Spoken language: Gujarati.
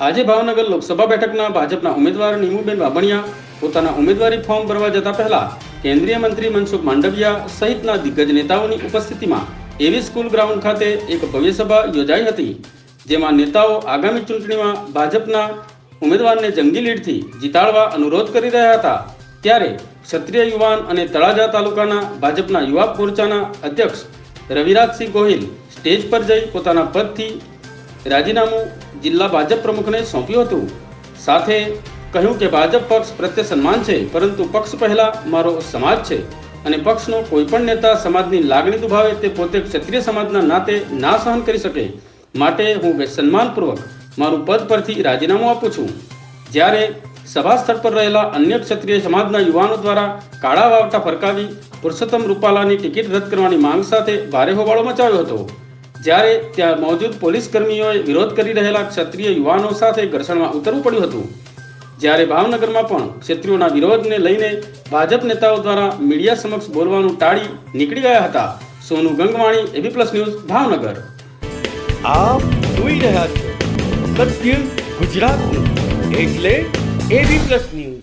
આજે ભાવનગર લોકસભા બેઠકના ભાજપના ઉમેદવાર નીમુબેન બાબણિયા પોતાના ઉમેદવારી ફોર્મ ભરવા જતા પહેલા કેન્દ્રીય મંત્રી મનસુખ માંડવિયા સહિતના દિગ્ગજ નેતાઓની ઉપસ્થિતિમાં એવી સ્કૂલ ગ્રાઉન્ડ ખાતે એક ભવ્ય સભા યોજાઈ હતી, જેમાં નેતાઓ આગામી ચૂંટણીમાં ભાજપના ઉમેદવારને જંગી લીડથી જીતાડવા અનુરોધ કરી રહ્યા હતા. ત્યારે ક્ષત્રિય યુવાન અને તળાજા તાલુકાના ભાજપના યુવા મોરચાના અધ્યક્ષ રવિરાજસિંહ ગોહિલ સ્ટેજ પર જઈ પોતાના પદથી રાજીનામું જિલ્લા ભાજપ પ્રમુખને સોંપ્યું હતું. સાથે કહ્યું કે ભાજપ પક્ષ પ્રત્યે સન્માન છે, પરંતુ પક્ષ પહેલા મારો સમાજ છે અને પક્ષનો કોઈ પણ નેતા સમાજની લાગણી દુભાવે તે પોતે ક્ષત્રિય સમાજના નાતે ના સહન કરી શકે. માટે હું સન્માનપૂર્વક મારું પદ પરથી રાજીનામું આપું છું. જ્યારે સભા સ્થળ પર રહેલા અન્ય ક્ષત્રિય સમાજના યુવાનો દ્વારા કાળા વાવટા ફરકાવી પુરુષોત્તમ રૂપાલાની ટિકિટ રદ કરવાની માંગ સાથે ભારે હોબાળો મચાવ્યો હતો. જ્યારે ત્યાં મોજૂદ પોલીસ કર્મીઓએ વિરોધ કરી રહેલા ક્ષત્રિય યુવાનો સાથે ઘર્ષણમાં ઉતરવું પડ્યું હતું. જ્યારે ભાવનગરમાં પણ ક્ષત્રિયોના વિરોધને લઈને ભાજપ નેતાઓ દ્વારા મીડિયા સમક્ષ બોલવાનું ટાળી નીકળી ગયા હતા. Sonu Gangwani, AB plus news, Bhavnagar. આપ જોઈ રહ્યા છો સત્ય ગુજરાતનું. એટલે એબી પ્લસ ન્યૂઝ.